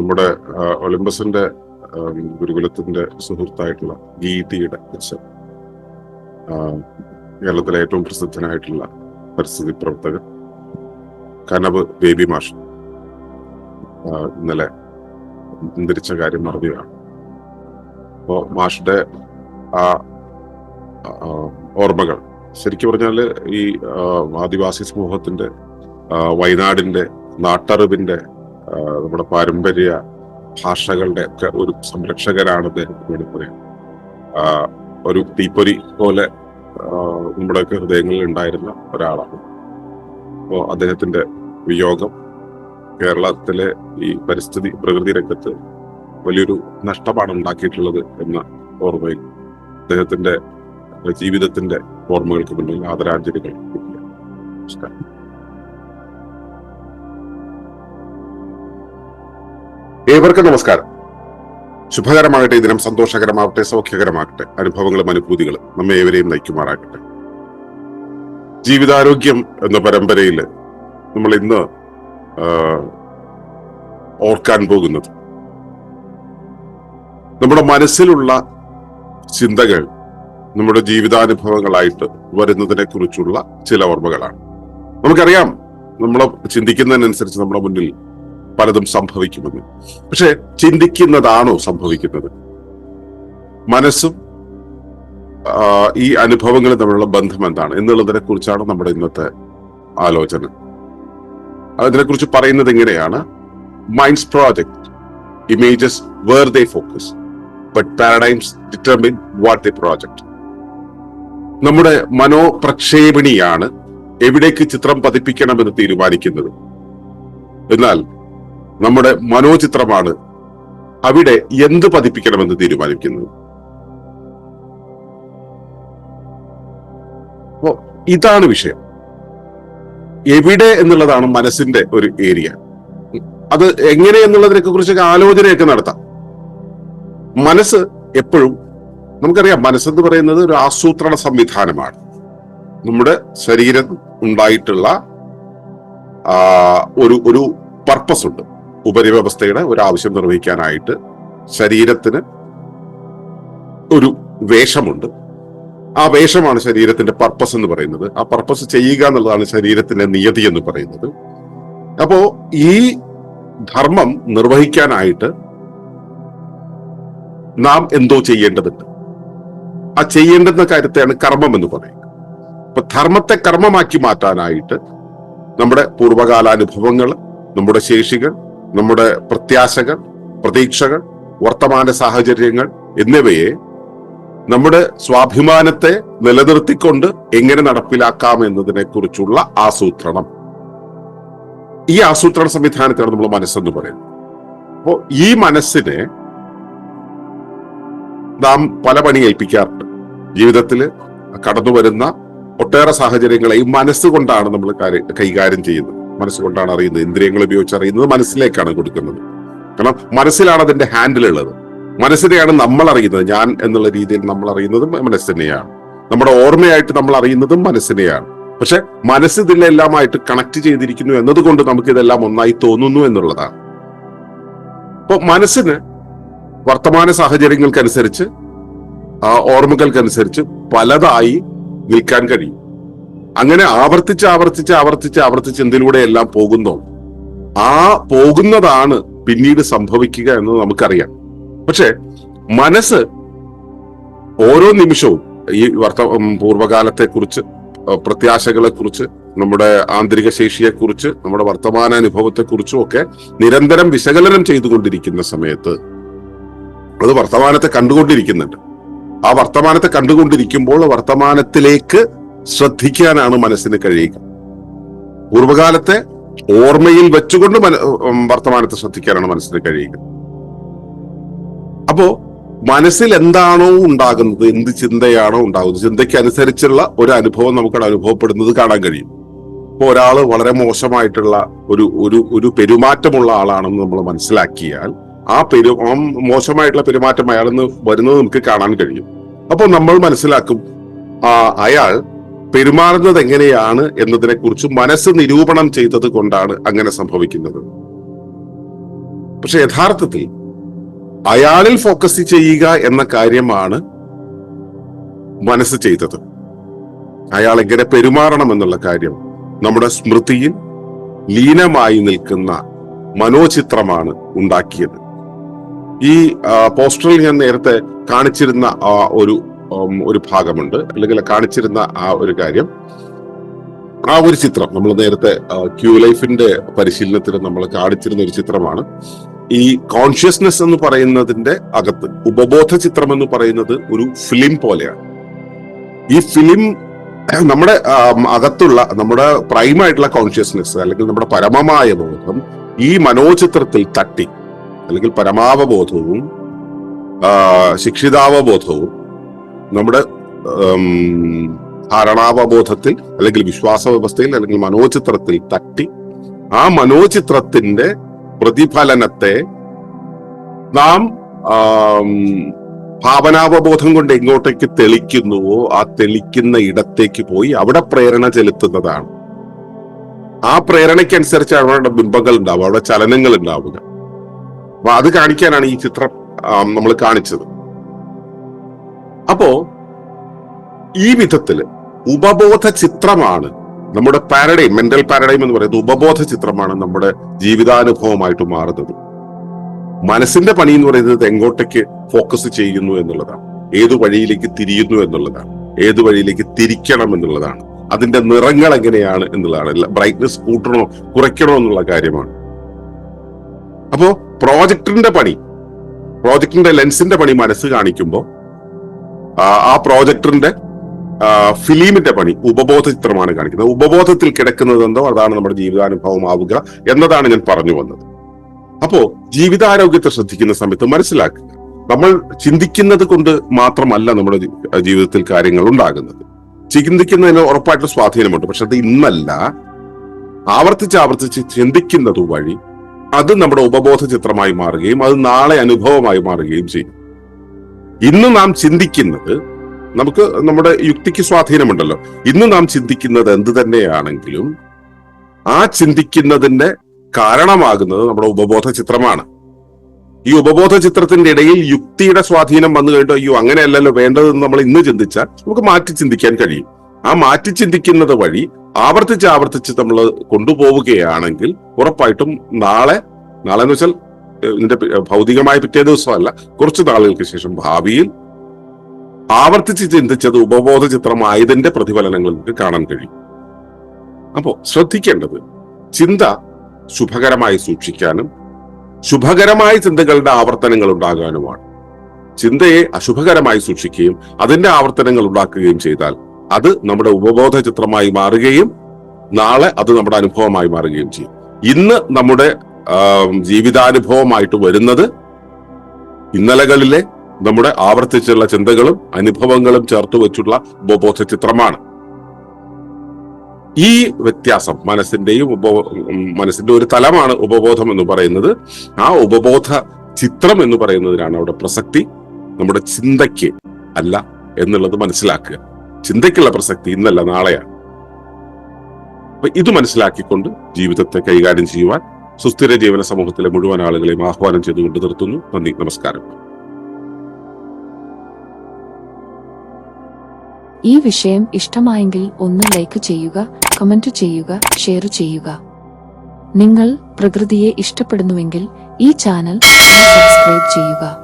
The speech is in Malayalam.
നമ്മുടെ ഒളിമ്പസിന്റെ ഗുരുകുലത്തിന്റെ സുഹൃത്തായിട്ടുള്ള ഗീതിയുടെ അച്ഛൻ. കേരളത്തിലെ ഏറ്റവും പ്രസിദ്ധനായിട്ടുള്ള പരിസ്ഥിതി പ്രവർത്തകൻ കനവ് ബേബി മാഷ്. ഇന്നലെ അന്തരിച്ച കാര്യം അറിയുകയാണ് അപ്പോ മാഷിന്റെ ആ ഓർമ്മകൾ. ശരിക്കും പറഞ്ഞാൽ ഈ ആദിവാസി സമൂഹത്തിന്റെ വയനാടിന്റെ നാട്ടറിവിന്റെ നമ്മുടെ പാരമ്പര്യ ഭാഷകളുടെ ഒക്കെ ഒരു സംരക്ഷകരാണ് അദ്ദേഹത്തിന് വേണ്ടി പറയാം. ഒരു തീപ്പൊരി പോലെ നമ്മുടെ ഹൃദയങ്ങളിൽ ഉണ്ടായിരുന്ന ഒരാളാണ്. അപ്പോൾ അദ്ദേഹത്തിന്റെ വിയോഗം കേരളത്തിലെ ഈ പരിസ്ഥിതി പ്രകൃതി രംഗത്ത് വലിയൊരു നഷ്ടമാണ് ഉണ്ടാക്കിയിട്ടുള്ളത് എന്ന ഓർമ്മയിൽ അദ്ദേഹത്തിന്റെ ജീവിതത്തിന്റെ ഓർമ്മകൾക്ക് മുന്നിൽ ആദരാഞ്ജലികൾ നമസ്കാരം. ഏവർക്കും നമസ്കാരം. ശുഭകരമാകട്ടെ ദിനം സന്തോഷകരമാവട്ടെ സൗഖ്യകരമാകട്ടെ അനുഭവങ്ങളും അനുഭൂതികളും നമ്മെ ഏവരെയും നയിക്കുമാറാകട്ടെ. ജീവിതാരോഗ്യം എന്ന പരമ്പരയിൽ നമ്മൾ ഇന്ന് ഓർക്കാൻ പോകുന്നത്. നമ്മുടെ മനസ്സിലുള്ള ചിന്തകൾ നമ്മുടെ ജീവിതാനുഭവങ്ങളായിട്ട് വരുന്നതിനെ കുറിച്ചുള്ള ചില ഓർമ്മകളാണ്. നമുക്കറിയാം നമ്മൾ ചിന്തിക്കുന്നതിനനുസരിച്ച് നമ്മുടെ മുന്നിൽ പലതും സംഭവിക്കുമെന്ന്. പക്ഷെ ചിന്തിക്കുന്നതാണോ സംഭവിക്കുന്നത്? മനസ്സും ഈ അനുഭവങ്ങളും തമ്മിലുള്ള ബന്ധം എന്താണ്? എന്നുള്ളതിനെ കുറിച്ചാണ് നമ്മുടെ ഇന്നത്തെ ആലോചന. അതിനെക്കുറിച്ച് പറയുന്നത് എങ്ങനെയാണ് minds project images where they focus but paradigms determine what they project നമ്മുടെ മനോപ്രക്ഷേപണിയാണ് എവിടേക്ക് ചിത്രം പതിപ്പിക്കണമെന്ന് തീരുമാനിക്കുന്നത്. എന്നാൽ നമ്മുടെ മനോചിത്രമാണ്. അവിടെ എന്ത് പതിപ്പിക്കണമെന്ന് തീരുമാനിക്കുന്നത് അപ്പോ ഇതാണ് വിഷയം. എവിടെ എന്നുള്ളതാണ് മനസ്സിന്റെ ഒരു ഏരിയ. അത് എങ്ങനെ എന്നുള്ളതിനെ കുറിച്ചൊക്കെ ആലോചനയൊക്കെ നടത്താം. മനസ്സ് എപ്പോഴും നമുക്കറിയാം മനസ്സെന്ന് പറയുന്നത് ഒരു ആസൂത്രണ സംവിധാനമാണ്. നമ്മുടെ ശരീരം ഉണ്ടായിട്ടുള്ള ഒരു ഒരു പർപ്പസ് ഉണ്ട്. ഉപരിവ്യവസ്ഥയുടെ ഒരു ആവശ്യം നിർവഹിക്കാനായിട്ട് ശരീരത്തിന് ഒരു വേഷമുണ്ട്. ആ വേഷമാണ് ശരീരത്തിന്റെ പർപ്പസ് എന്ന് പറയുന്നത്. ആ പർപ്പസ് ചെയ്യുക എന്നുള്ളതാണ് ശരീരത്തിന്റെ നിയതി എന്ന് പറയുന്നത്. അപ്പോ ഈ ധർമ്മം നിർവഹിക്കാനായിട്ട് നാം എന്തോ ചെയ്യേണ്ടതുണ്ട്. ആ ചെയ്യേണ്ടുന്ന കാര്യത്തെയാണ് കർമ്മം എന്ന് പറയുന്നത്. അപ്പൊ ധർമ്മത്തെ കർമ്മമാക്കി മാറ്റാനായിട്ട് നമ്മുടെ പൂർവകാലാനുഭവങ്ങൾ നമ്മുടെ ശേഷികൾ നമ്മുടെ പ്രത്യാശകൾ പ്രതീക്ഷകൾ വർത്തമാന സാഹചര്യങ്ങൾ എന്നിവയെ നമ്മുടെ സ്വാഭിമാനത്തെ നിലനിർത്തിക്കൊണ്ട് എങ്ങനെ നടപ്പിലാക്കാം എന്നതിനെ കുറിച്ചുള്ള ആസൂത്രണം. ഈ ആസൂത്രണ സംവിധാനത്തെയാണ് നമ്മൾ മനസ്സെന്ന് പറയുന്നത്. അപ്പോ ഈ മനസ്സിനെ നാം പല പണി ഏൽപ്പിക്കാറുണ്ട്. ജീവിതത്തിൽ കടന്നു വരുന്ന ഒട്ടേറെ സാഹചര്യങ്ങളെ ഈ മനസ്സുകൊണ്ടാണ് നമ്മൾ കൈകാര്യം ചെയ്യുന്നത്. മനസ്സുകൊണ്ടാണ് അറിയുന്നത് ഇന്ദ്രിയങ്ങൾ ഉപയോഗിച്ച് അറിയുന്നത് മനസ്സിലേക്കാണ് കൊടുക്കുന്നത്. കാരണം മനസ്സിലാണ് അതിന്റെ ഹാൻഡിൽ ഉള്ളത്. മനസ്സിനെയാണ് നമ്മൾ അറിയുന്നത് ഞാൻ എന്നുള്ള രീതിയിൽ നമ്മൾ അറിയുന്നതും മനസ്സിനെയാണ്. നമ്മുടെ ഓർമ്മയായിട്ട് നമ്മൾ അറിയുന്നതും മനസ്സിനെയാണ്. പക്ഷെ മനസ്സ് ഇതിലെല്ലാമായിട്ട് കണക്ട് ചെയ്തിരിക്കുന്നു എന്നതുകൊണ്ട് നമുക്ക് ഇതെല്ലാം ഒന്നായി തോന്നുന്നു എന്നുള്ളതാണ്. അപ്പൊ മനസ്സിന് വർത്തമാന സാഹചര്യങ്ങൾക്കനുസരിച്ച് ഓർമ്മകൾക്കനുസരിച്ച് പലതായി നിൽക്കാൻ കഴിയും. അങ്ങനെ ആവർത്തിച്ച് ആവർത്തിച്ച് ആവർത്തിച്ച് ആവർത്തിച്ച് എന്തിലൂടെ എല്ലാം പോകുന്നോ? ആ പോകുന്നതാണ് പിന്നീട് സംഭവിക്കുക എന്ന് നമുക്കറിയാം. പക്ഷെ മനസ്സ് ഓരോ നിമിഷവും ഈ വർത്ത പൂർവകാലത്തെ കുറിച്ച് പ്രത്യാശകളെ കുറിച്ച് നമ്മുടെ ആന്തരിക ശേഷിയെ കുറിച്ച് നമ്മുടെ വർത്തമാന അനുഭവത്തെ കുറിച്ചും ഒക്കെ നിരന്തരം വിശകലനം ചെയ്തുകൊണ്ടിരിക്കുന്ന സമയത്ത് അത് വർത്തമാനത്തെ കണ്ടുകൊണ്ടിരിക്കുന്നുണ്ട്. ആ വർത്തമാനത്തെ കണ്ടുകൊണ്ടിരിക്കുമ്പോൾ വർത്തമാനത്തിലേക്ക് ശ്രദ്ധിക്കാനാണ് മനസ്സിന് കഴിയുക. പൂർവകാലത്തെ ഓർമ്മയിൽ വെച്ചുകൊണ്ട് മന- വർത്തമാനത്തെ ശ്രദ്ധിക്കാനാണ് മനസ്സിന് കഴിയുക. അപ്പോ മനസ്സിൽ എന്താണോ ഉണ്ടാകുന്നത് എന്ത് ചിന്തയാണോ ഉണ്ടാകുന്നത് ചിന്തയ്ക്ക് അനുസരിച്ചുള്ള ഒരു അനുഭവം നമുക്കവിടെ അനുഭവപ്പെടുന്നത് കാണാൻ കഴിയും. ഇപ്പൊ ഒരാൾ വളരെ മോശമായിട്ടുള്ള ഒരു ഒരു ഒരു പെരുമാറ്റമുള്ള ആളാണെന്ന് നമ്മൾ മനസ്സിലാക്കിയാൽ ആ പെരു മോശമായിട്ടുള്ള പെരുമാറ്റം അയാളെന്ന് വരുന്നത് നമുക്ക് കാണാൻ കഴിയും. അപ്പോൾ നമ്മൾ മനസ്സിലാക്കും ആ അയാൾ പെരുമാറുന്നത് എങ്ങനെയാണ് എന്നതിനെ കുറിച്ച് മനസ്സ് നിരൂപണം ചെയ്തത് കൊണ്ടാണ് അങ്ങനെ സംഭവിക്കുന്നത്. പക്ഷെ യഥാർത്ഥത്തിൽ അയാളിൽ ഫോക്കസ് ചെയ്യുക എന്ന കാര്യമാണ് മനസ്സ് ചെയ്തത്. അയാൾ എങ്ങനെ പെരുമാറണം എന്നുള്ള കാര്യം നമ്മുടെ സ്മൃതിയിൽ ലീനമായി നിൽക്കുന്ന മനോചിത്രമാണ് ഉണ്ടാക്കിയത്. ഈ പോസ്റ്ററിൽ ഞാൻ നേരത്തെ കാണിച്ചിരുന്ന ഒരു ഒരു ഭാഗമുണ്ട്. അല്ലെങ്കിൽ കാണിച്ചിരുന്ന ആ ഒരു കാര്യം. ആ ഒരു ചിത്രം നമ്മൾ നേരത്തെ ക്യൂ ലൈഫിന്റെ പരിശീലനത്തിൽ നമ്മൾ കാണിച്ചിരുന്ന ഒരു ചിത്രമാണ്. ഈ കോൺഷ്യസ്നെസ് എന്ന് പറയുന്നതിന്റെ അകത്ത് ഉപബോധ ചിത്രം എന്ന് പറയുന്നത് ഒരു ഫിലിം പോലെയാണ്. ഈ ഫിലിം നമ്മുടെ അകത്തുള്ള നമ്മുടെ പ്രൈമായിട്ടുള്ള കോൺഷ്യസ്നെസ് അല്ലെങ്കിൽ നമ്മുടെ പരമമായ ബോധം ഈ മനോചിത്രത്തിൽ തട്ടി. അല്ലെങ്കിൽ പരമാവബോധവും ശിക്ഷിതാവബോധവും നമ്മുടെ ധാരണാവബോധത്തിൽ അല്ലെങ്കിൽ വിശ്വാസ വ്യവസ്ഥയിൽ അല്ലെങ്കിൽ മനോചിത്രത്തിൽ തട്ടി ആ മനോചിത്രത്തിന്റെ പ്രതിഫലനത്തെ നാം ഭാവനാവബോധം കൊണ്ട് എങ്ങോട്ടേക്ക് തെളിക്കുന്നുവോ ആ തെളിക്കുന്ന ഇടത്തേക്ക് പോയി അവിടെ പ്രേരണ ചെലുത്തുന്നതാണ്. ആ പ്രേരണയ്ക്കനുസരിച്ച് അവിടെ ബിംബങ്ങൾ ഉണ്ടാവുക അവിടെ ചലനങ്ങൾ ഉണ്ടാവുക. അപ്പൊ അത് കാണിക്കാനാണ് ഈ ചിത്രം നമ്മൾ കാണിച്ചത്. അപ്പോ ഈ വിധത്തിൽ ഉപബോധ ചിത്രമാണ് നമ്മുടെ പാരഡൈം മെന്റൽ പാരഡൈം എന്ന് പറയുന്നത് ഉപബോധ ചിത്രമാണ് നമ്മുടെ ജീവിതാനുഭവമായിട്ട് മാറുന്നത്. മനസ്സിന്റെ പണി എന്ന് പറയുന്നത് എങ്ങോട്ടേക്ക് ഫോക്കസ് ചെയ്യുന്നു എന്നുള്ളതാണ്. ഏതു വഴിയിലേക്ക് തിരിയുന്നു എന്നുള്ളതാണ്. ഏതു വഴിയിലേക്ക് തിരിക്കണം എന്നുള്ളതാണ്. അതിന്റെ നിറങ്ങൾ എങ്ങനെയാണ് എന്നുള്ളതാണ്. ബ്രൈറ്റ്നസ് കൂട്ടണോ കുറയ്ക്കണോ എന്നുള്ള കാര്യമാണ്. അപ്പോ പ്രോജക്ടറിന്റെ പണി പ്രോജക്ടിന്റെ ലെൻസിന്റെ പണി മനസ്സ് കാണിക്കുമ്പോൾ ആ പ്രോജക്ടറിന്റെ ഫിലിമിന്റെ പണി ഉപബോധ ചിത്രമാണ് കാണിക്കുന്നത്. ഉപബോധത്തിൽ കിടക്കുന്നത് എന്തോ അതാണ് നമ്മുടെ ജീവിതാനുഭവമാവുക എന്നതാണ് ഞാൻ പറഞ്ഞു വന്നത്. അപ്പോ ജീവിതാരോഗ്യത്തെ ശ്രദ്ധിക്കുന്ന സമയത്ത് മനസ്സിലാക്കുക. നമ്മൾ ചിന്തിക്കുന്നത് കൊണ്ട് മാത്രമല്ല നമ്മുടെ ജീവിതത്തിൽ കാര്യങ്ങൾ ഉണ്ടാകുന്നത്. ചിന്തിക്കുന്നതിന് ഉറപ്പായിട്ടുള്ള സ്വാധീനമുണ്ട്. പക്ഷെ അത് ഇന്നല്ല. ആവർത്തിച്ച് ആവർത്തിച്ച് ചിന്തിക്കുന്നത് വഴി അത് നമ്മുടെ ഉപബോധ ചിത്രമായി മാറുകയും അത് നാളെ അനുഭവമായി മാറുകയും ചെയ്യും. ഇന്ന് നാം ചിന്തിക്കുന്നത് നമുക്ക് നമ്മുടെ യുക്തിക്ക് സ്വാധീനമുണ്ടല്ലോ. ഇന്ന് നാം ചിന്തിക്കുന്നത് എന്ത് തന്നെയാണെങ്കിലും ആ ചിന്തിക്കുന്നതിന്റെ കാരണമാകുന്നത് നമ്മുടെ ഉപബോധ ചിത്രമാണ്. ഈ ഉപബോധ ചിത്രത്തിന്റെ ഇടയിൽ യുക്തിയുടെ സ്വാധീനം വന്നു കഴിഞ്ഞിട്ട് അയ്യോ അങ്ങനെയല്ലല്ലോ വേണ്ടതെന്ന് നമ്മൾ ഇന്ന് ചിന്തിച്ചാൽ നമുക്ക് മാറ്റി ചിന്തിക്കാൻ കഴിയും. ആ മാറ്റി ചിന്തിക്കുന്നത് വഴി ആവർത്തിച്ച് ആവർത്തിച്ച് നമ്മൾ കൊണ്ടുപോവുകയാണെങ്കിൽ ഉറപ്പായിട്ടും നാളെ നാളെ എന്ന് വെച്ചാൽ ഇതിന്റെ ഭൗതികമായ പിറ്റേ ദിവസമല്ല കുറച്ച് നാളുകൾക്ക് ശേഷം ഭാവിയിൽ ആവർത്തിച്ച് ചിന്തിച്ചത് ഉപബോധ ചിത്രമായതിന്റെ പ്രതിഫലനങ്ങൾ നമുക്ക് കാണാൻ കഴിയും. അപ്പോ ശ്രദ്ധിക്കേണ്ടത് ചിന്ത ശുഭകരമായി സൂക്ഷിക്കാനും ശുഭകരമായ ചിന്തകളുടെ ആവർത്തനങ്ങൾ ഉണ്ടാകാനുമാണ്. ചിന്തയെ അശുഭകരമായി സൂക്ഷിക്കുകയും അതിന്റെ ആവർത്തനങ്ങൾ ഉണ്ടാക്കുകയും ചെയ്താൽ അത് നമ്മുടെ ഉപബോധ ചിത്രമായി മാറുകയും നാളെ അത് നമ്മുടെ അനുഭവമായി മാറുകയും ചെയ്യും. ഇന്ന് നമ്മുടെ ജീവിതാനുഭവമായിട്ട് വരുന്നത് ഇന്നലകളിലെ നമ്മുടെ ആവർത്തിച്ചുള്ള ചിന്തകളും അനുഭവങ്ങളും ചേർത്ത് വെച്ചുള്ള ഉപബോധ ചിത്രമാണ്. ഈ വ്യത്യാസം മനസ്സിന്റെയും ഉപബോ മനസ്സിന്റെ ഒരു തലമാണ് ഉപബോധം എന്ന് പറയുന്നത്. ആ ഉപബോധ ചിത്രം എന്ന് പറയുന്നതിനാണ് അവിടെ പ്രസക്തി. നമ്മുടെ ചിന്തയ്ക്ക് അല്ല എന്നുള്ളത് മനസ്സിലാക്കുക. ചിന്തയ്ക്കുള്ള പ്രസക്തി ഇന്നല്ല നാളെയാണ്. അപ്പൊ ഇത് മനസ്സിലാക്കിക്കൊണ്ട് ജീവിതത്തെ കൈകാര്യം ചെയ്യുവാൻ സുസ്ഥിര ജീവന സമൂഹത്തിലെ മുഴുവൻ ആളുകളെയും ആഹ്വാനം ചെയ്തുകൊണ്ട് നിർത്തുന്നു. നന്ദി നമസ്കാരം. ഈ വിഷയം ഇഷ്ടമായെങ്കിൽ ഒന്ന് ലൈക്ക് ചെയ്യുക കമന്റ് ചെയ്യുക ഷെയർ ചെയ്യുക. നിങ്ങൾ പ്രകൃതിയെ ഇഷ്ടപ്പെടുന്നുവെങ്കിൽ ഈ ചാനൽ സബ്സ്ക്രൈബ് ചെയ്യുക.